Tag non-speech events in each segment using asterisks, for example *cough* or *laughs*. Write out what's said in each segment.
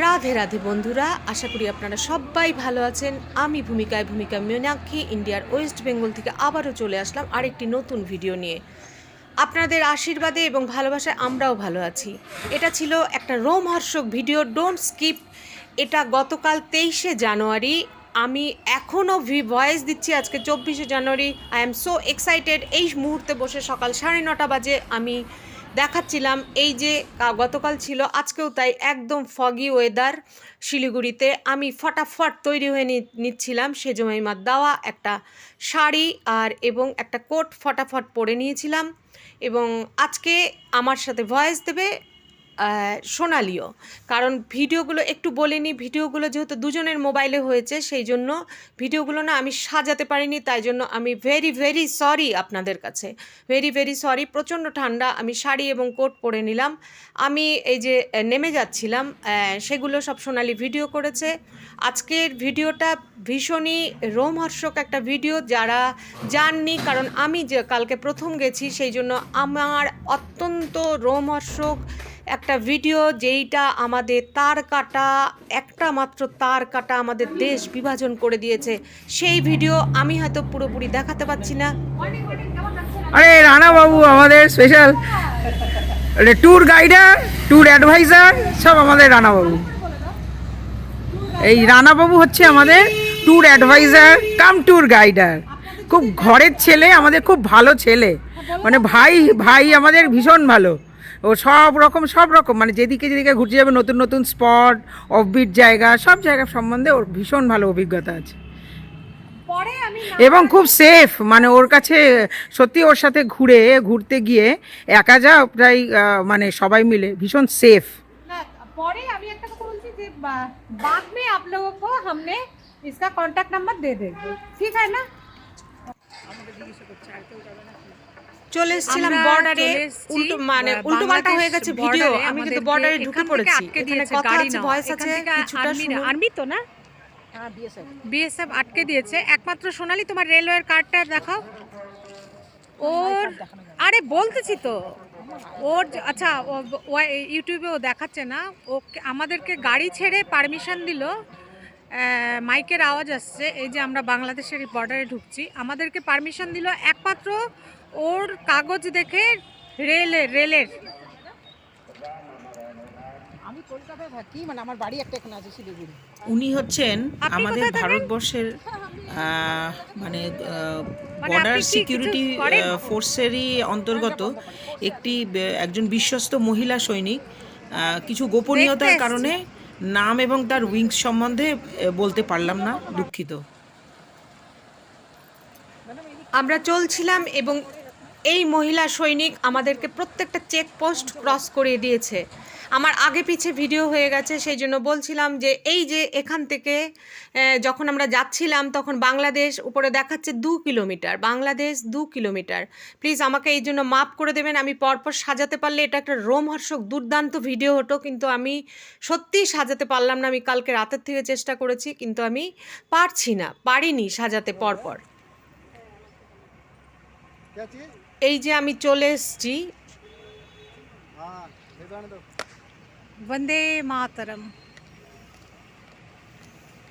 রাধে রাধে বন্ধুরা, আশা করি আপনারা সবাই ভালো আছেন। আমি ভূমিকায়, ভূমিকা মীনাক্ষী, ইন্ডিয়ার ওয়েস্ট বেঙ্গল থেকে আবারও চলে আসলাম আরেকটি নতুন ভিডিও নিয়ে। আপনাদের আশীর্বাদে এবং ভালোবাসায় আমরাও ভালো আছি। এটা ছিল একটা রোমহর্ষক ভিডিও ডোন্ট স্কিপ এটা গতকাল তেইশে জানুয়ারি। আমি এখনও ভি ভয়েস দিচ্ছি আজকে চব্বিশে January. I am so excited এই মুহূর্তে বসে সকাল সাড়ে নটা বাজে। আমি দেখাচ্ছিলাম। এই যে গতকাল ছিল, আজকেও তাই একদম ফগি ওয়েদার শিলিগুড়িতে। আমি ফটাফট তৈরি হয়ে নিচ্ছিলাম সেজমাইমার দেওয়া একটা শাড়ি আর এবং একটা কোট ফটাফট পরে নিয়েছিলাম এবং আজকে আমার সাথে ভয়েস দেবে সোনালিও। কারণ ভিডিওগুলো একটু বলিনি, ভিডিওগুলো যেহেতু দুজনের মোবাইলে হয়েছে, সেই জন্য ভিডিওগুলো না আমি সাজাতে পারিনি, তাই জন্য আমি ভেরি ভেরি সরি আপনাদের কাছে। ভেরি ভেরি সরি প্রচণ্ড ঠান্ডা, আমি শাড়ি এবং কোট পরে নিলাম। আমি এই যে নেমে যাচ্ছিলাম সেগুলো সব সোনালি ভিডিও করেছে। আজকের ভিডিওটা ভীষণই রোমহর্ষক একটা ভিডিও যারা জাননি, কারণ আমি যে কালকে প্রথম গেছি, সেই জন্য আমার অত্যন্ত রোমহর্ষক একটা ভিডিও যেইটা আমাদের তার কাটা, একটা মাত্র তার কাটা আমাদের দেশ বিভাজন করে দিয়েছে। সেই ভিডিও আমি হয়তো পুরোপুরি দেখাতে পাচ্ছি না। আরে রানা বাবু, আমাদের special tour guider tour advisor সব আমাদের রানা বাবু। এই রানা বাবু হচ্ছে আমাদের tour advisor cum tour guider খুব ঘরের ছেলে, আমাদের খুব ভালো ছেলে। মানে ভাই ভাই আমাদের ভীষণ ভালো। ও সব রকম সব রকম মানে যেদিকে যেদিকে ঘুরতে যাবে নতুন নতুন স্পট অফবিট জায়গা সব জায়গা সম্বন্ধে ওর ভীষণ ভালো অভিজ্ঞতা আছে এবং খুব সেফ মানে ওর কাছে সত্যি ওর সাথে ঘুরে ঘুরতে গিয়ে একা যা প্রায় আহ, মানে সবাই মিলে ভীষণ সেফ ना पौड़े अभी एक को बोलती थी बा- बाद में आप लोगों को हमने इसका कांटेक्ट नंबर दे देंगे ठीक है ना চলে এসেছিলাম বর্ডারে উল্টো মানে উল্টো পাল্টা হয়ে গেছে ভিডিও আমি কিন্তু বর্ডারে ঢুকে পড়েছি। এখানে কথা আছে ভয়েস আছে কিছুটা শুনুন। আর্মি তো না? বিএসএফ আটকে দিয়েছে। একমাত্র সোনালি তোমার রেলওয়ের কার্ডটা দেখাও। ওর আরে বলতেছি তো। ওর আচ্ছা ও- ও ইউটিউবে ও দেখাচ্ছে না। ও আমাদেরকে গাড়ি ছেড়ে পারমিশন দিল। মাইকের আওয়াজ আসছে। এই যে আমরা বাংলাদেশের বর্ডারে ঢুকছি। আমাদেরকে পারমিশন দিল একমাত্র ওর কাগজ দেখে রেলের রেলের। আমি কলকাতায় থাকি মানে আমার বাড়ি একটা এখানে আছে শিলিগুড়ি। উনি হচ্ছেন আমাদের ভারতবর্ষের *laughs* মানে মানে বর্ডার সিকিউরিটি ফোর্সেরই অন্তর্গত। একটি একজন বিশ্বস্ত মহিলা সৈনিক কিছু গোপনীয়তার কারণে নাম এবং তার উইংস সম্বন্ধে বলতে পারলাম না দুঃখিত। আমরা চলছিলাম এবং এই মহিলা সৈনিক আমাদেরকে প্রত্যেকটা চেকপোস্ট ক্রস করিয়ে দিয়েছে। আমার আগে পিছে ভিডিও হয়ে গেছে, সেই জন্য বলছিলাম যে এই যে এখান থেকে যখন আমরা যাচ্ছিলাম, তখন বাংলাদেশ উপরে দেখাচ্ছে দু কিলোমিটার, বাংলাদেশ দু কিলোমিটার। প্লিজ আমাকে এই জন্য মাপ করে দেবেন, আমি পরপর সাজাতে পারলে এটা একটা রোমহর্ষক দুর্দান্ত ভিডিও হতো, কিন্তু আমি সত্যিই সাজাতে পারলাম না, আমি কালকে রাতের থেকে চেষ্টা করেছি, কিন্তু আমি পারছি না, পারিনি সাজাতে পরপর। এই যে আমি চলে এসেছি वंदे मातरम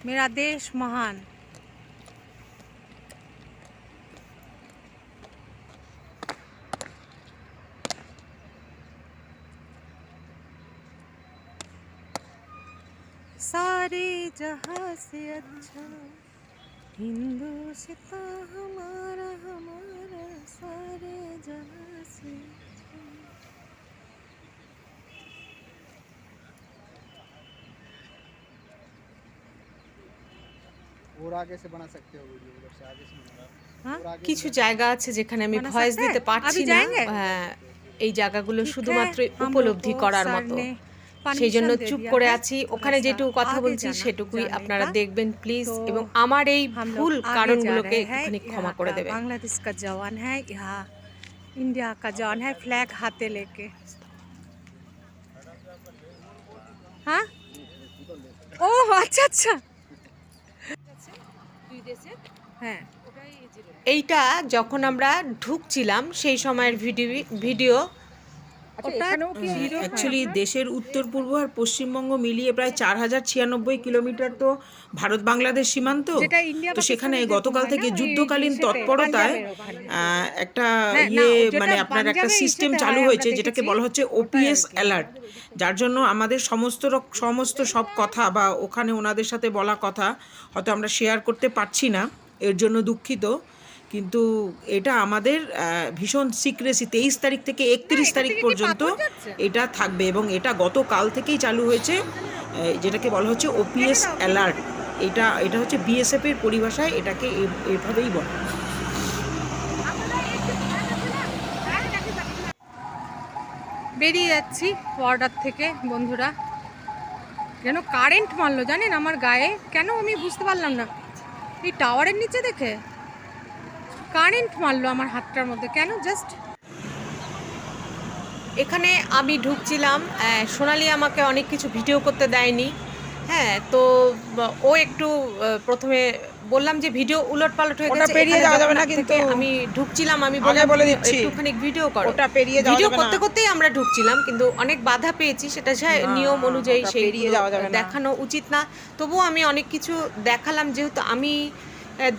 मेरा देश महान सारे जहां से अच्छा हिंदुस्तान हमारा हमारा सारे जहां से अच्छा। और आगे से बना सकते हो वीडियो उधर से आगे से बना हाँ और आगे কিছু জায়গা আছে যেখানে আমি বানা ভয়েস সকতে দিতে হ্যাঁ? পারছি আবি না যায়েঙ্গে? হ্যাঁ এই জায়গাগুলো ठीक শুধুমাত্র है, हम উপলব্ধি लोग को করার सर মতো ने সেই জন্য চুপ করে হ্যাঁ, আছি। ওখানে যেটুকু কথা বলছি সেটুকুই আপনারা দেখবেন প্লিজ এবং আমার এই ভুল কারণগুলোকে হ্যাঁ, একটুখানি ক্ষমা করে দেবেন বাংলাদেশ কা জওয়ান হ্যাঁ ইহা ইন্ডিয়া কা জওয়ান হ্যাঁ ফ্ল্যাগ হাতে লেকে। হ্যাঁ? ও আচ্ছা আচ্ছা। হ্যাঁ। এইটা যখন আমরা ঢুকছিলাম সেই সময়ের ভিডিও ভিডিও অ্যাকচুয়ালি দেশের উত্তর পূর্ব আর পশ্চিমবঙ্গ মিলিয়ে প্রায় চার হাজার ছিয়ানব্বই কিলোমিটার তো ভারত বাংলাদেশ সীমান্ত। তো সেখানে গতকাল থেকে হয় না, ওই যুদ্ধকালীন তৎপরতায় একটা হ্যাঁ, ইয়ে মানে আপনার একটা সিস্টেম চালু হয়েছে যেটাকে বলা হচ্ছে ওপিএস অ্যালার্ট যার জন্য আমাদের সমস্ত সমস্ত সব কথা বা ওখানে ওনাদের সাথে বলা কথা হয়তো আমরা শেয়ার করতে পারছি না এর জন্য দুঃখিত। কিন্তু এটা আমাদের ভীষণ সিক্রেসি তেইশ তারিখ থেকে একত্রিশ তারিখ পর্যন্ত এটা থাকবে এবং এটা গতকাল থেকেই চালু হয়েছে যেটাকে বলা হচ্ছে ওপিএস অ্যালার্ট এটা এটা হচ্ছে বিএসএফ এর পরিভাষায় এটাকে এভাবেই বলে। বেরিয়ে যাচ্ছি বর্ডার থেকে বন্ধুরা। যেন কারেন্ট মারলো জানেন আমার গায়ে? কেন আমি বুঝতে পারলাম না। এই টাওয়ারের নিচে দেখে? কারেন্ট মারলো আমার হাতটার মধ্যে। কেন? জাস্ট এখানে আমি ঢুকছিলাম। সোনালি আমাকে অনেক কিছু ভিডিও করতে দেয়নি। হ্যাঁ তো ও একটু প্রথমে বললাম যে ভিডিও উলট পালট হয়ে গেছে। পেরিয়ে যাওয়া যাবে না কিন্তু। আমি ঢুকছিলাম আমি বললাম বলে দিচ্ছি। একটুখানি ভিডিও করো। ওটা পেরিয়ে যাওয়া ভিডিও করতে করতেই আমরা ঢুকছিলাম কিন্তু অনেক বাধা পেয়েছি। সেটা সে নিয়ম অনুযায়ী সেই। দেখানো উচিত না। তবুও আমি অনেক কিছু দেখালাম যেহেতু আমি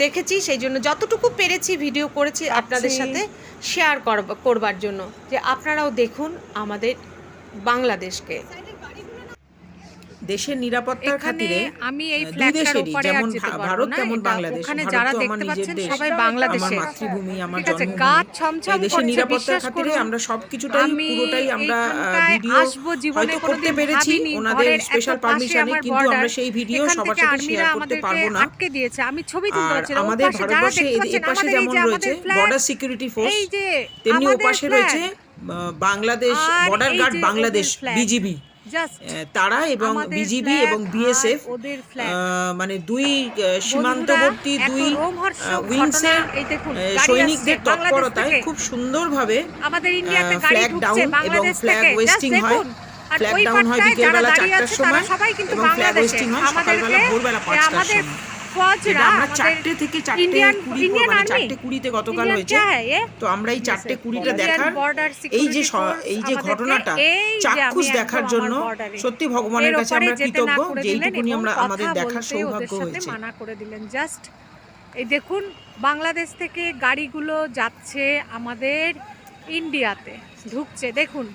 দেখেছি সেই জন্য যতটুকু পেরেছি ভিডিও করেছি আপনাদের সাথে শেয়ার করবার জন্য। যে আপনারাও দেখুন আমাদের বাংলাদেশকে। দেশের নিরাপত্তার খাতিরে আমি এই ফ্ল্যাগটার উপরে যেমন ভারত তেমন বাংলাদেশ। ওখানে যারা দেখতে পাচ্ছেন সবাই আমার মাতৃভূমি আমার জন্মভূমি। গাছ ছমছম দেশের নিরাপত্তার খাতিরে আমরা সবকিছুটাই পুরোটাই আমরা ভিডিও আসব জীবনে হয়তো করতে পেরেছি ওনাদের স্পেশাল পাশে পারমিশনে কিন্তু আমরা সেই ভিডিও সবার সাথে শেয়ার করতে পারব না। আটকে দিয়েছে। আমি ছবি তুলতে পারছি আমাদের ভারতবর্ষে এই পাশে যেমন রয়েছে বর্ডার সিকিউরিটি ফোর্স এই যে তেমনি ওপাশে রয়েছে Bangladesh border guard Bangladesh BGB তারা এবং বিজিবি এবং বিএসএফ মানে দুই সীমান্তবর্তী দুই উইংসের সৈনিকদের তৎপরতায় খুব সুন্দরভাবে আমাদের ইন্ডিয়াতে ফ্ল্যাগ ডাউন এবং ফ্ল্যাগ ওয়েস্টিং হয়। ফ্ল্যাগ ডাউন হয় বিকেলবেলা চারটার সময় এবং ফ্ল্যাগ ওয়েস্টিং হয় সকালবেলা ভোরবেলা পাঁচটার সময়। মানা করে দিলেন। জাস্ট এই দেখুন বাংলাদেশ থেকে গাড়িগুলো যাচ্ছে আমাদের ইন্ডিয়াতে ঢুকছে। দেখুন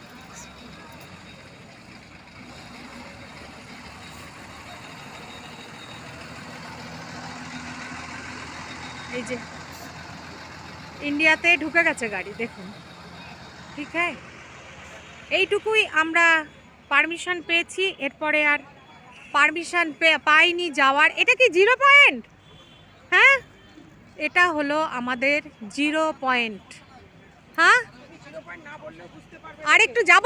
এই যে ইন্ডিয়াতে ঢুকে গেছে গাড়ি, দেখুন। ঠিক হ্যাঁ? এইটুকুই আমরা পারমিশন পেয়েছি, এরপরে আর পারমিশন পাইনি যাওয়ার। এটা কি জিরো পয়েন্ট হ্যাঁ? এটা হলো আমাদের জিরো পয়েন্ট হ্যাঁ? আর একটু যাব?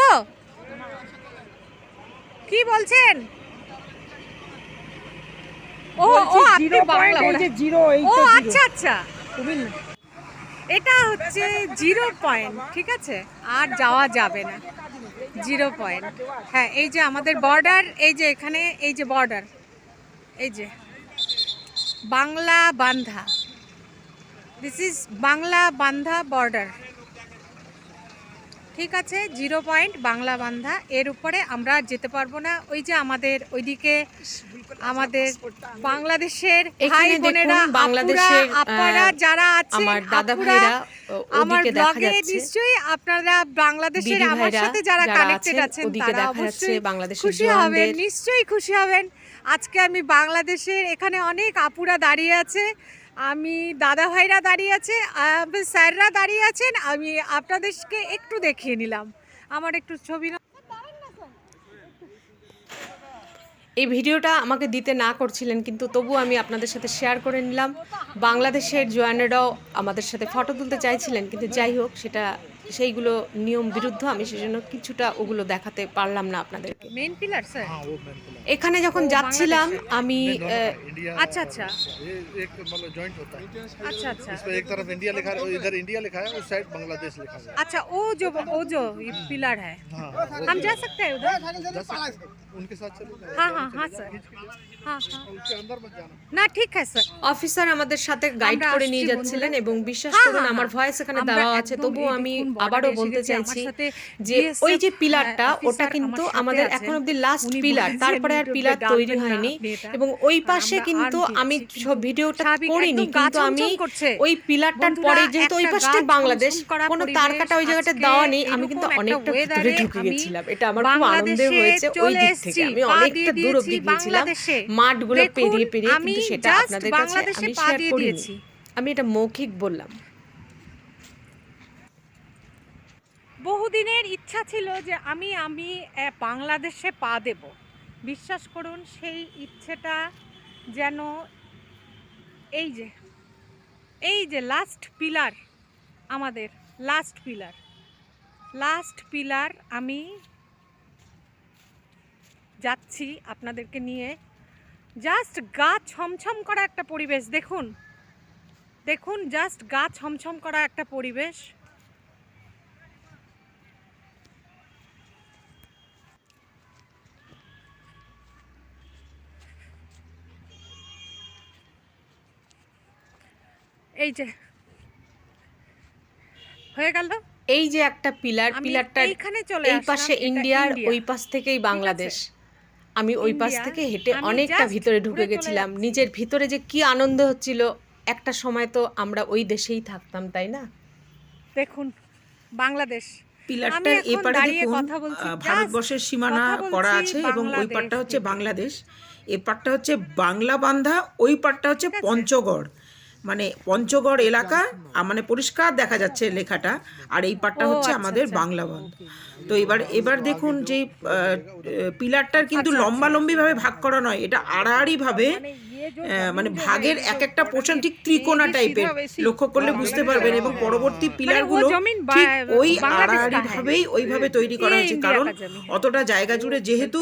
কি বলছেন? ও ও আপনি বাংলা বলেন। জিরো ও আচ্ছা আচ্ছা। এটা হচ্ছে জিরো পয়েন্ট ঠিক আছে? আর যাওয়া যাবে না। জিরো পয়েন্ট হ্যাঁ এই যে আমাদের বর্ডার এই যে এখানে এই যে বর্ডার এই যে বাংলা বান্ধা। দিস ইজ বাংলা বান্ধা বর্ডার ঠিক আছে জিরো পয়েন্ট বাংলা বান্ধা। এর উপরে আমরা যেতে পারব না। ওই যে আমাদের ওইদিকে আমাদের বাংলাদেশের ভাই বোনেরা বাংলাদেশের, আপনারা যারা আছেন আমার দাদা ভাইরা আমার ব্লগে নিশ্চয়ই আপনারা বাংলাদেশের আমার সাথে যারা কানেক্টেড আছেন, আছেন তারা অবশ্যই খুশি হবেন নিশ্চয়ই খুশি হবেন। আজকে আমি বাংলাদেশের এখানে অনেক আপুরা দাঁড়িয়ে আছে আমি দাদা ভাইরা দাঁড়িয়ে আছে স্যাররা দাঁড়িয়ে আছেন আমি আপনাদেরকে একটু দেখিয়ে নিলাম। আমার একটু ছবি না এই ভিডিওটা আমাকে দিতে না করছিলেন, কিন্তু তবু আমি আপনাদের সাথে শেয়ার করে নিলাম। বাংলাদেশের জোয়ানেরাও আমাদের সাথে ফটো তুলতে চাইছিলেন, কিন্তু যাই হোক, সেটা সেইগুলো নিয়ম বিরুদ্ধ আমি সেজন্য কিছুটা ওগুলো দেখাতে পারলাম না আপনাদেরকে মেন পিলার স্যার हाँ वो मैन प्लान এখানে যখন যাচ্ছিলাম আমি আহ, इंडिया अच्छा अच्छा ये एक मतलब जॉइंट होता है अच्छा अच्छा इस पे एक तरफ इंडिया लिखा है इधर इंडिया लिखा है उस साइड बांग्लादेश लिखा है अच्छा वो जो वो जो पिलर है हाँ हम जा सकते हैं उधर जा सकते हैं। उनके साथ चले जाओ हाँ हाँ हाँ सर हाँ हाँ उसके अंदर मत जाना না ঠিক আছে স্যার অফিসার আমাদের সাথে গাইড আমরা করে আসছি নিয়ে বন্ধুরা। যাচ্ছিলেন এবং বিশ্বাস হ্যাঁ, করুন হ্যাঁ, আমার হ্যাঁ। ভয়েস এখানে আমরা দেওয়া আছে একদম তবুও এই আমি দেখুন border আবারও বলতে চাইছি যে ওই যে পিলারটা ওটা কিন্তু আমাদের এখন অব্দি লাস্ট পিলার তারপরে আর পিলার তৈরি হয়নি। এবং ওই পাশে কিন্তু আমি সব ভিডিওটা করিনি কিন্তু আমি ওই পিলারটার পরে যেহেতু ওই পাশটা বাংলাদেশ কোনো তার কাটা ওই জায়গাটা দেওয়া নেই আমি কিন্তু অনেকটা ভিতরে ঢুকে গেছিলাম। এটা আমার খুব আনন্দের হয়েছে ওই দিক থেকে। আমি অনেকটা দূর অব্দি গিয়েছিলাম। মাঠগুলো পেরিয়ে পেরিয়ে কিন্তু সেটা আপনাদের কাছে আমি শেয়ার করিনি। দিয়েছি। আমি এটা মৌখিক বললাম। বহুদিনের ইচ্ছা ছিল যে আমি আমি বাংলাদেশে পা দেব। বিশ্বাস করুন, সেই ইচ্ছেটা যেন এই যে এই যে লাস্ট পিলার আমাদের লাস্ট পিলার লাস্ট পিলার আমি যাচ্ছি আপনাদেরকে নিয়ে। জাস্ট গা ছমছম করা একটা পরিবেশ, দেখুন দেখুন জাস্ট গা ছমছম করা একটা পরিবেশ। এই যে। হয়ে গেল? এই যে একটা পিলার আমি পিলারটার এইখানে চলে এই পাশে ইন্ডিয়ার ওই পাশ থেকেই বাংলাদেশ। আমি ওই পাশ থেকে হেঁটে অনেকটা ভিতরে ঢুকে গেছিলাম। নিজের ভিতরে যে কি আনন্দ হচ্ছিল একটা সময় তো আমরা ওই দেশেই থাকতাম তাই না? দেখুন বাংলাদেশ। পিলারটার এপারে দেখুন কথা বলছি, ভারতবর্ষের সীমানা করা আছে এবং ওই বাংলাদেশ পারটা হচ্ছে বাংলাদেশ। এ পারটা হচ্ছে বাংলা বান্ধা ওই পারটা হচ্ছে পঞ্চগড়। মানে পঞ্চগড় এলাকা মানে পরিষ্কার দেখা যাচ্ছে লেখাটা। আর এই পাটটা হচ্ছে আচ্ছা, আমাদের আচ্ছা। বাংলা বন্ধ তো এবার এবার দেখুন যে পিলারটার কিন্তু লম্বালম্বিভাবে লম্বালম্বি ভাবে ভাগ করা নয় এটা আড়াআড়ি ভাবে আহ, মানে ভাগের এক একটা পোর্শন ঠিক ত্রিকোণা টাইপের লক্ষ্য করলে বুঝতে পারবেন এবং পরবর্তী পিলারগুলো গুলো ওই আড়াআড়িভাবেই ওইভাবে তৈরি করা হয়েছে কারণ অতটা জায়গা জুড়ে যেহেতু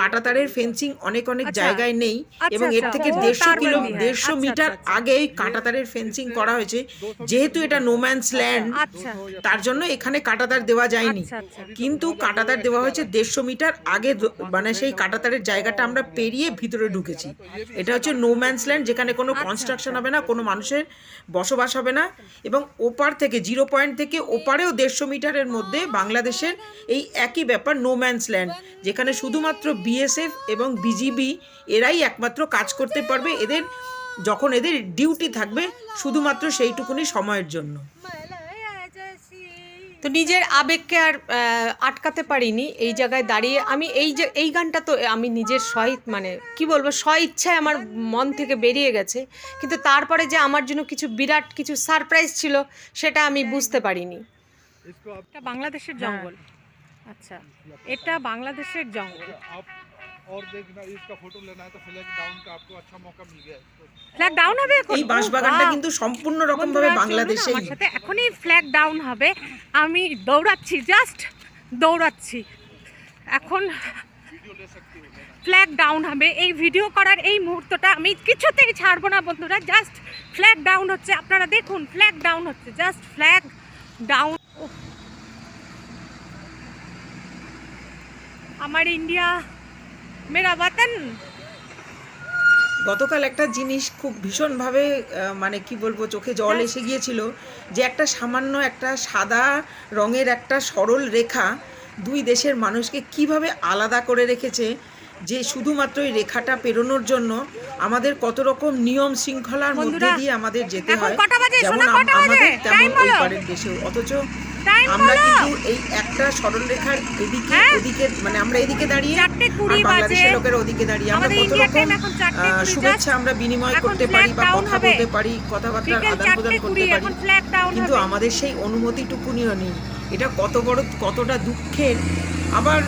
কাঁটাতারের ফেন্সিং অনেক অনেক জায়গায় নেই এবং এর থেকে দেড়শো কিলো দেড়শো মিটার আগে কাঁটাতারের ফেন্সিং করা হয়েছে। যেহেতু এটা নোম্যান্স ল্যান্ড তার জন্য এখানে কাঁটাতার দেওয়া যায়নি। কিন্তু কাঁটাতার দেওয়া হয়েছে দেড়শো মিটার আগে মানে সেই কাঁটাতারের জায়গাটা আমরা পেরিয়ে ভিতরে ঢুকেছি। এটা হচ্ছে নোম্যান্স ল্যান্ড যেখানে কোনো আচ্ছা, কনস্ট্রাকশন হবে না কোনো মানুষের বসবাস হবে না। এবং ওপার থেকে জিরো পয়েন্ট থেকে ওপারেও দেড়শো মিটারের মধ্যে বাংলাদেশের এই একই ব্যাপার নোম্যান্স ল্যান্ড যেখানে শুধুমাত্র বিএসএফ এবং বিজিবি এরাই একমাত্র কাজ করতে পারবে। এদের যখন এদের ডিউটি থাকবে শুধুমাত্র সেইটুকুনি সময়ের জন্য। তো নিজের আবেগকে আর আটকাতে পারিনি এই জায়গায় দাঁড়িয়ে। আমি এই যে এই গানটা তো আমি নিজের সহিত মানে কি বলব স্ব ইচ্ছায় আমার মন থেকে বেরিয়ে গেছে। কিন্তু তারপরে যে আমার জন্য কিছু বিরাট কিছু সারপ্রাইজ ছিল সেটা আমি বুঝতে পারিনি। বাংলাদেশের জঙ্গল। হ্যাঁ। আচ্ছা এটা বাংলাদেশের জঙ্গল। और देखना इसका फोटो लेना है तो फ्लैग डाउन का आपको अच्छा मौका मिल गया है तो ফ্ল্যাগ ডাউন হবে এখন এই বাঁশবাগানটা Wow! কিন্তু সম্পূর্ণ রকম ভাবে বন্ধুরা, চলুন বাংলাদেশেই আমার সাথে এখনই ফ্ল্যাগ ডাউন হবে আমি দৌড়াচ্ছি জাস্ট দৌড়াচ্ছি এখন ফ্ল্যাগ ডাউন হবে এই ভিডিও করার এই মুহূর্তটা আমি কিছুতেই ছাড়বো না বন্ধুরা জাস্ট ফ্ল্যাগ ডাউন হচ্ছে আপনারা দেখুন ফ্ল্যাগ ডাউন হচ্ছে জাস্ট ফ্ল্যাগ ডাউন আমার ইন্ডিয়া মেরা বাতন। গতকাল একটা জিনিস খুব ভীষণভাবে মানে কি বলব চোখে জল এসে গিয়েছিল যে একটা সামান্য একটা সাদা রঙের একটা সরল রেখা দুই দেশের মানুষকে কীভাবে আলাদা করে রেখেছে যে শুধুমাত্র এই রেখাটা পেরোনোর জন্য আমাদের কত রকম নিয়ম শৃঙ্খলার মধ্যে দিয়ে আমাদের যেতে হয়। যেমন? আমাদের তেমন ওই পারের দেশেও। অথচ আমরা কিন্তু এই একটা সরল রেখার এদিকে হ্যাঁ? ওদিকে মানে আমরা এদিকে দাঁড়িয়ে বাংলাদেশের। লোকেরা ওদিকে দাঁড়িয়ে। আমরা কত রকম শুভেচ্ছা আমরা বিনিময় করতে পারি বা কথা বলতে পারি কথাবার্তার আদান প্রদান করতে পারি। কিন্তু আমাদের সেই অনুমতিটুকুনিও নেই। এটা কত বড় কতটা দুঃখের। আবার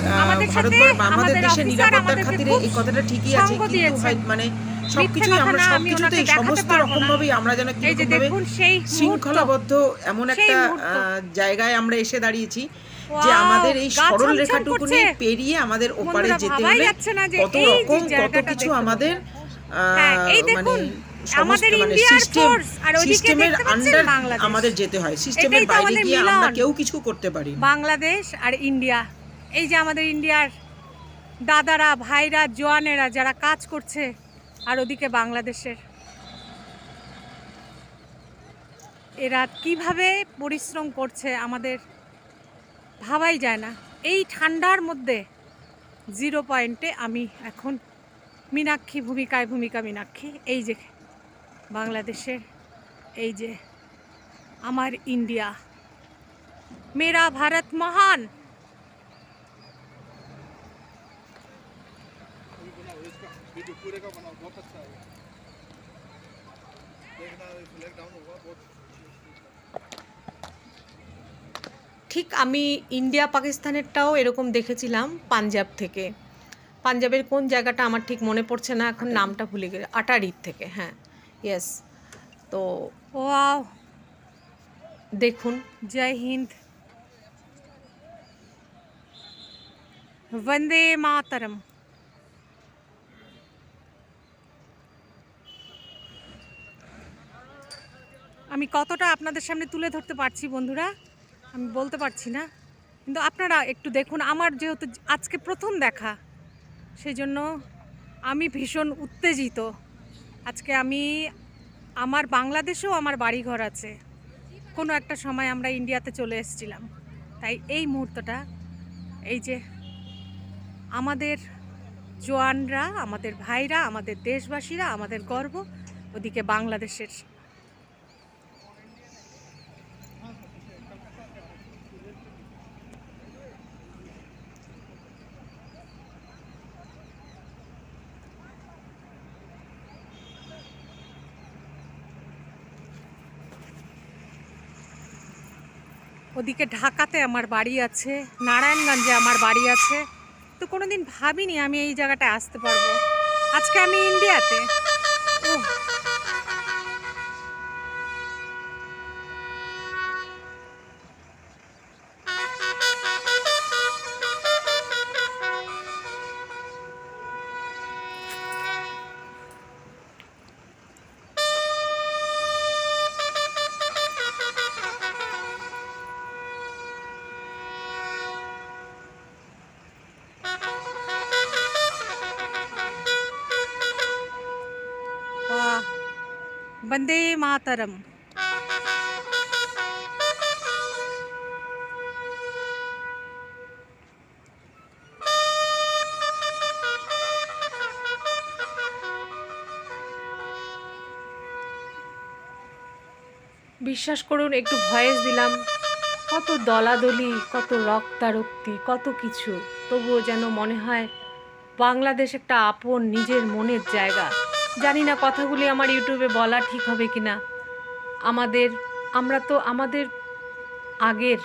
ভারতবর্ষ আমাদের আমাদের দেশের নিরাপত্তার খাতিরে এই কথাটা ঠিকই আছে কিন্তু মানে সবকিছুই আমরা সবকিছুতেই সমস্ত রকম ভাবেই আমরা যেন কীরকম ভাবে। শৃঙ্খলাবদ্ধ এমন একটা জায়গায় আমরা এসে দাঁড়িয়েছি। যে আমাদের এই সরল রেখাটুকুনি পেরিয়ে আমাদের ওপারে যেতে হলে কত রকম কত কিছু আমাদের হ্যাঁ, মানে আমাদের মানে ইন্ডিয়ার সিস্টেম আর ওদিকে দেখতে পাচ্ছেন বাংলাদেশ। আমাদের যেতে হয়। সিস্টেমের বাইরে গিয়ে আমরা কেউ কিছু করতে পারি বাংলাদেশ আর ইন্ডিয়া এই যে আমাদের ইন্ডিয়ার দাদারা ভাইরা জোয়ানেরা যারা কাজ করছে আর ওদিকে বাংলাদেশের। এরা কীভাবে পরিশ্রম করছে আমাদের ভাবাই যায় না এই ঠান্ডার মধ্যে জিরো পয়েন্টে আমি এখন মীনাক্ষী ভূমিকায় ভূমিকা মীনাক্ষী এই যে বাংলাদেশের এই যে আমার ইন্ডিয়া মেরা ভারত মহান वीडियो पूरे का बनाओ बहुत अच्छा है देखना फ्लैग डाउन होगा बहुत ঠিক আমি ইন্ডিয়া পাকিস্তানেরটাও এরকম দেখেছিলাম পাঞ্জাব থেকে। পাঞ্জাবের কোন জায়গাটা আমার ঠিক মনে পড়ছে না এখন নামটা ভুলে গেলে। আটারির থেকে হ্যাঁ ইয়েস তো ওয়াও। দেখুন। জয় হিন্দ। বন্দে মাতরম। আমি কতটা আপনাদের সামনে তুলে ধরতে পারছি বন্ধুরা? আমি বলতে পারছি না। কিন্তু আপনারা একটু দেখুন, আমার যেহেতু আজকে প্রথম দেখা সেই জন্য আমি ভীষণ উত্তেজিত। আজকে আমি, আমার বাংলাদেশেও আমার বাড়িঘর আছে। কোনো একটা সময় আমরা ইন্ডিয়াতে চলে এসেছিলাম। তাই এই মুহূর্তটা, এই যে আমাদের জোয়ানরা, আমাদের ভাইরা, আমাদের দেশবাসীরা, আমাদের গর্ব, ওদিকে বাংলাদেশের ওদিকে ঢাকাতে আমার বাড়ি আছে, নারায়ণগঞ্জে আমার বাড়ি আছে। তো কোনোদিন ভাবিনি আমি এই জায়গাটায় আসতে পারব। আজকে আমি ইন্ডিয়াতে। ওহ বন্দে মাতরম বিশ্বাস করুন, একটু ভয়েস দিলাম। কত দলাদলি, কত রক্তারক্তি, কত কিছু। তবুও যেন মনে হয়, বাংলাদেশ একটা আপন, নিজের মনের জায়গা। জানি না কথাগুলি আমার ইউটিউবে বলা ঠিক হবে কি না আমাদের আমরা তো আমাদের আগের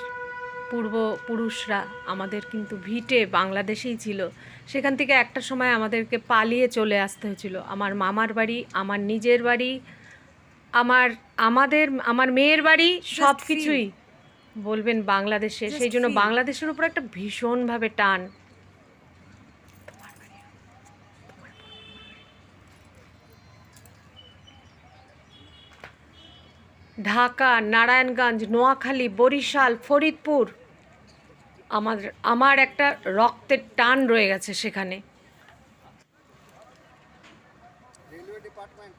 পূর্বপুরুষরা আমাদের কিন্তু ভিটে বাংলাদেশেই ছিল। সেখান থেকে একটা সময় আমাদেরকে পালিয়ে চলে আসতে হয়েছিল। আমার মামার বাড়ি আমার নিজের বাড়ি আমার আমাদের আমার মেয়ের বাড়ি সব কিছুই বলবেন বাংলাদেশে। সেই জন্য বাংলাদেশের উপর একটা ভীষণভাবে টান। ঢাকা নারায়ণগঞ্জ নোয়াখালী বরিশাল ফরিদপুর আমার আমার একটা রক্তের টান রয়ে গেছে সেখানে रेलवे डिपार्टमेंट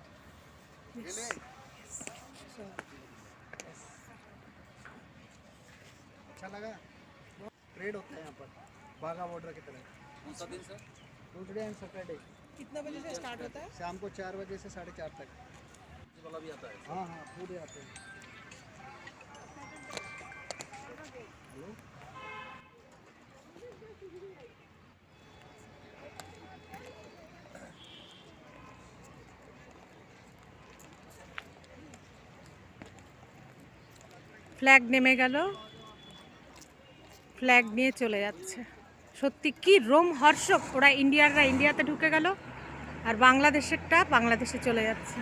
रेलवे अच्छा लगा ट्रेड होता है यहाँ पर बाघा बॉर्डर की तरह कौन सा दिन सर ट्यूजडे एंड सैटरडे कितने बजे से स्टार्ट होता है शाम को चार बजे से साढ़े चार तक वाला भी आता है हाँ हाँ पूरे आते हैं हेलो ফ্ল্যাগ নেমে গেল ফ্ল্যাগ নিয়ে চলে যাচ্ছে সত্যি কি রোম হর্ষক ওরা ইন্ডিয়াররা ইন্ডিয়াতে ঢুকে গেল আর বাংলাদেশেরটা বাংলাদেশে চলে যাচ্ছে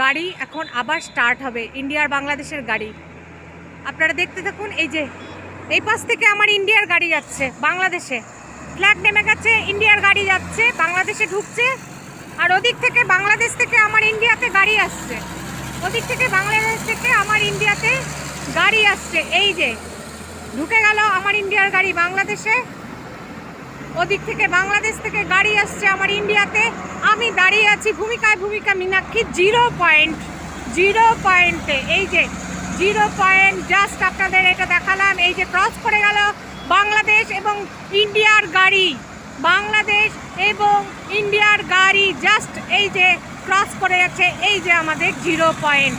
গাড়ি এখন আবার স্টার্ট হবে ইন্ডিয়ার বাংলাদেশের গাড়ি। আপনারা দেখতে থাকুন, এই যে, এই পাশ থেকে আমার ইন্ডিয়ার গাড়ি যাচ্ছে, বাংলাদেশে। ফ্ল্যাগ নেমে গেছে ইন্ডিয়ার গাড়ি যাচ্ছে, বাংলাদেশে ঢুকছে, আর ওদিক থেকে বাংলাদেশ থেকে আমার ইন্ডিয়াতে গাড়ি আসছে। ওদিক থেকে বাংলাদেশ থেকে আমার ইন্ডিয়াতে গাড়ি আসছে, এই যে, ঢুকে গেল আমার ইন্ডিয়ার গাড়ি বাংলাদেশে। ওদিক থেকে বাংলাদেশ থেকে গাড়ি আসছে আমার ইন্ডিয়াতে। আমি দাঁড়িয়ে আছি ভূমিকায় ভূমিকা মীনাক্ষী জিরো পয়েন্ট, জিরো পয়েন্টে। এই যে জিরো পয়েন্ট জাস্ট আপনাদের এটা দেখালাম। এই যে ক্রস করে গেল বাংলাদেশ এবং ইন্ডিয়ার গাড়ি। বাংলাদেশ এবং ইন্ডিয়ার গাড়ি জাস্ট এই যে ক্রস করে যাচ্ছে। এই যে আমাদের জিরো পয়েন্ট।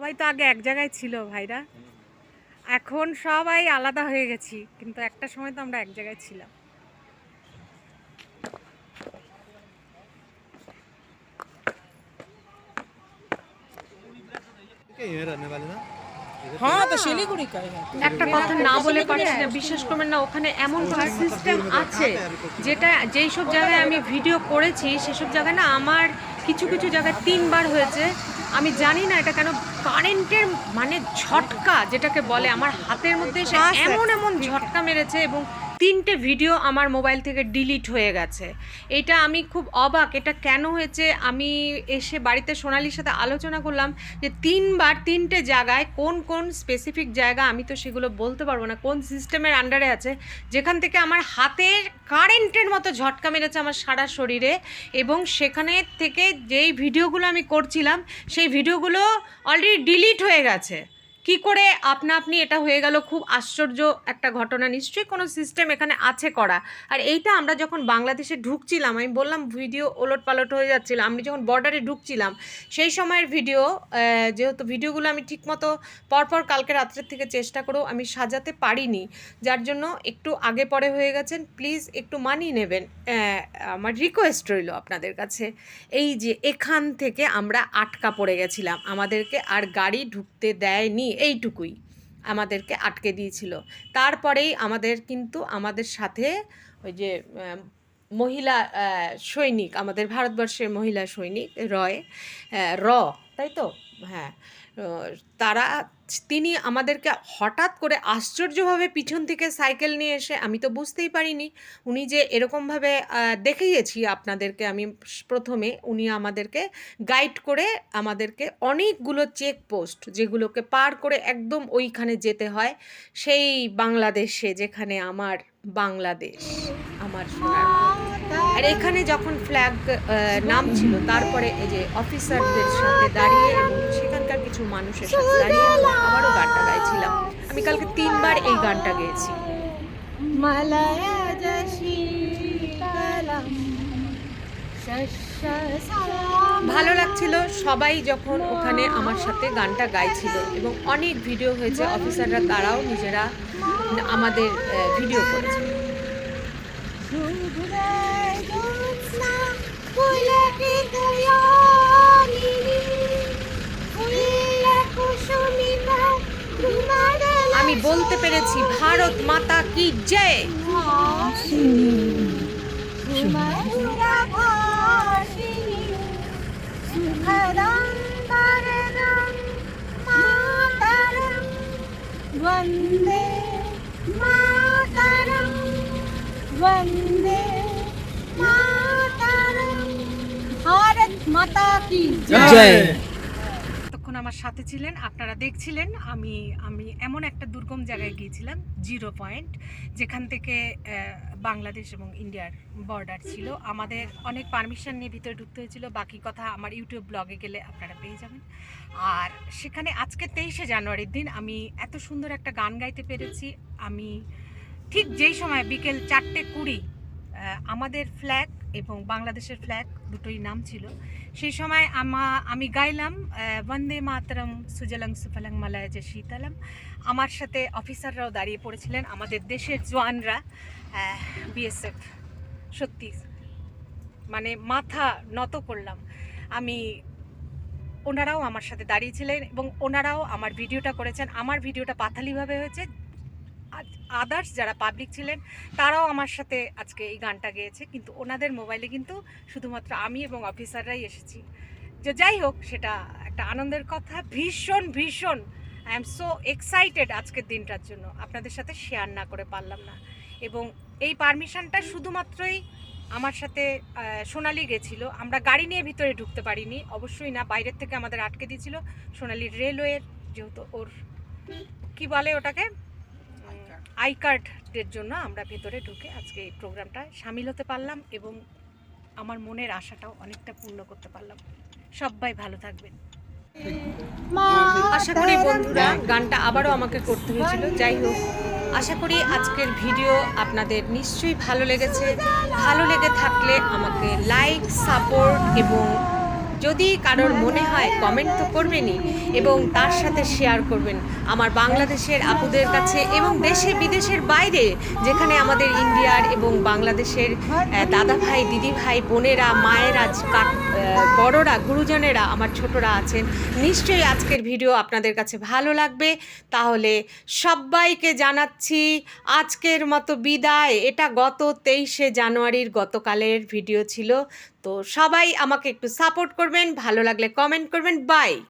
সবাই তো আগে এক জায়গায় ছিল ভাইরা। এখন সবাই আলাদা হয়ে গেছি কিন্তু একটা সময় তো আমরা এক জায়গায় ছিলাম। হ্যাঁ, হ্যাঁ। একটা কথা না বলে না ওখানে এমন সিস্টেম আচ্ছা। আছে যেটা যেই সব জায়গায় আমি ভিডিও করেছি সেসব জায়গায় না আমার কিছু কিছু জায়গায় তিনবার হয়েছে। আমি জানি না এটা কেন কারেন্টের মানে ঝটকা যেটাকে বলে আমার হাতের মধ্যে এমন এমন ঝটকা মেরেছে এবং তিনটে ভিডিও আমার মোবাইল থেকে ডিলিট হয়ে গেছে। এটা আমি খুব অবাক, এটা কেন হয়েছে? আমি এসে বাড়িতে সোনালির সাথে আলোচনা করলাম যে তিনবার তিনটে জায়গায় কোন কোন স্পেসিফিক জায়গা আমি তো সেগুলো বলতে পারব না, কোন সিস্টেমের আন্ডারে আছে, যেখান থেকে আমার হাতের কারেন্টের মতো ঝটকা মেরেছে আমার সারা শরীরে এবং সেখানে থেকে যেই ভিডিওগুলো আমি করছিলাম, সেই ভিডিওগুলো অলরেডি ডিলিট হয়ে গেছে। কি করে আপনা আপনি এটা হয়ে গেল? খুব আশ্চর্য একটা ঘটনা। নিশ্চয়ই কোনো সিস্টেম এখানে আছে করা। আর এইটা আমরা যখন বাংলাদেশে ঢুকছিলাম, আমি বললাম ভিডিও ওলট পালট হয়ে যাচ্ছিল। আমি যখন বর্ডারে ঢুকছিলাম, সেই সময়ের ভিডিও যেহেতু ভিডিওগুলো আমি ঠিকমতো পরপর কালকে রাত্রের থেকে চেষ্টা করেও আমি সাজাতে পারিনি, যার জন্য একটু আগে পরে হয়ে গেছেন। প্লিজ একটু মানিয়ে নেবেন। আমার রিকোয়েস্ট রইল আপনাদের কাছে। এই যে এখান থেকে আমরা আটকা পড়ে গেছিলাম। আমাদেরকে আর গাড়ি ঢুকতে দেয়নি। এইটুকুই আমাদেরকে আটকে দিয়েছিল। তারপরেই আমাদের কিন্তু আমাদের সাথে ওই যে মহিলা সৈনিক, আমাদের ভারতবর্ষের মহিলা সৈনিক রয় র, তাই তো? হ্যাঁ তারা তিনি আমাদেরকে হঠাৎ করে আশ্চর্যভাবে পিছন থেকে সাইকেল নিয়ে এসে, আমি তো বুঝতেই পারিনি, উনি যে এরকমভাবে দেখিয়েছি আপনাদেরকে আমি প্রথমে, উনি আমাদেরকে গাইড করে আমাদেরকে অনেকগুলো চেক পোস্ট যেগুলোকে পার করে একদম ওইখানে যেতে হয়, সেই বাংলাদেশে যেখানে আমার বাংলাদেশ, আমার সোনার। আর এখানে যখন ফ্ল্যাগ নাম ছিল তারপরে এই যে অফিসারদের সাথে দাঁড়িয়ে এবং সেখানকার কিছু মানুষের সাথে দাঁড়িয়ে আবারও গানটা গাইছিলাম। আমি কালকে তিনবার এই গানটা গেয়েছি। ভালো লাগছিল সবাই যখন ওখানে আমার সাথে গানটা গাইছিল এবং অনেক ভিডিও হয়েছে অফিসাররা তারাও নিজেরা আমাদের ভিডিও করেছে। বলতে পেরেছি ভারত মাতা কি জয় वन्दे मातरं वन्दे मातरं भारत माता की জয় তখন আমার সাথে ছিলেন, আপনারা দেখছিলেন, আমি আমি এমন একটা দুর্গম জায়গায় গিয়েছিলাম, জিরো পয়েন্ট, যেখান থেকে বাংলাদেশ এবং ইন্ডিয়ার বর্ডার ছিল। আমাদের অনেক পারমিশন নিয়ে ভিতরে ঢুকতে হয়েছিল, বাকি কথা আমার ইউটিউব ব্লগে গেলে আপনারা পেয়ে যাবেন। আর সেখানে আজকে তেইশে জানুয়ারির দিন আমি এত সুন্দর একটা গান গাইতে পেরেছি। আমি ঠিক যেই সময় বিকেল চারটে কুড়ি আমাদের ফ্ল্যাগ এবং বাংলাদেশের ফ্ল্যাগ দুটোই নাম ছিল। সেই সময় আমা, আমি গাইলাম বন্দে মাতরম, সুজলং সুফলং মালায় যে শীতলম। আমার সাথে অফিসাররাও দাঁড়িয়ে পড়েছিলেন, আমাদের দেশের জওয়ানরা। বিএসএফ সত্যি মানে মাথা নত করলাম। আমি, ওনারাও আমার সাথে দাঁড়িয়েছিলেন এবং ওনারাও আমার ভিডিওটা করেছেন। আমার ভিডিওটা পাথালিভাবে হয়েছে। আদার্স যারা পাবলিক ছিলেন, তারাও আমার সাথে আজকে এই গানটা গেয়েছে। কিন্তু ওনাদের মোবাইলে কিন্তু শুধুমাত্র আমি এবং অফিসাররাই এসেছি। যে যাই হোক, সেটা একটা আনন্দের কথা। ভীষণ ভীষণ। আই এম সো এক্সাইটেড আজকের দিনটার জন্য। আপনাদের সাথে শেয়ার না করে পারলাম না। এবং এই পারমিশনটা শুধুমাত্রই আমার সাথে সোনালি গেছিল। আমরা গাড়ি নিয়ে ভিতরে ঢুকতে পারিনি। অবশ্যই না, বাইরের থেকে আমাদের আটকে দিয়েছিল সোনালির রেলওয়ের, যেহেতু ওর, কি বলে ওটাকে? আই কার্ডের জন্য আমরা ভেতরে ঢুকে আজকে এই প্রোগ্রামটা সামিল হতে পারলাম এবং আমার মনের আশাটাও অনেকটা পূর্ণ করতে পারলাম। সবাই ভালো থাকবেন। আশা করি বন্ধুরা গানটা আবারও আমাকে করতে হয়েছিল। যাই হোক আশা করি আজকের ভিডিও আপনাদের নিশ্চয়ই ভালো লেগেছে। ভালো লেগে থাকলে আমাকে লাইক সাপোর্ট এবং যদি কারোর মনে হয় কমেন্ট তো করবেনই এবং তার সাথে শেয়ার করবেন। আমার বাংলাদেশের আপুদের কাছে এবং দেশে বিদেশের বাইরে যেখানে আমাদের ইন্ডিয়ার এবং বাংলাদেশের দাদা ভাই দিদি ভাই বোনেরা মায়েরা আহ, বড়রা, গুরুজনেরা আমার ছোটরা আছেন, নিশ্চয়ই আজকের ভিডিও আপনাদের কাছে ভালো লাগবে। তাহলে সবাইকে জানাচ্ছি আজকের মতো বিদায়। এটা গত তেইশে জানুয়ারির গতকালের ভিডিও ছিল। তো সবাই আমাকে একটু সাপোর্ট করবেন, ভালো লাগলে কমেন্ট করবেন। বাই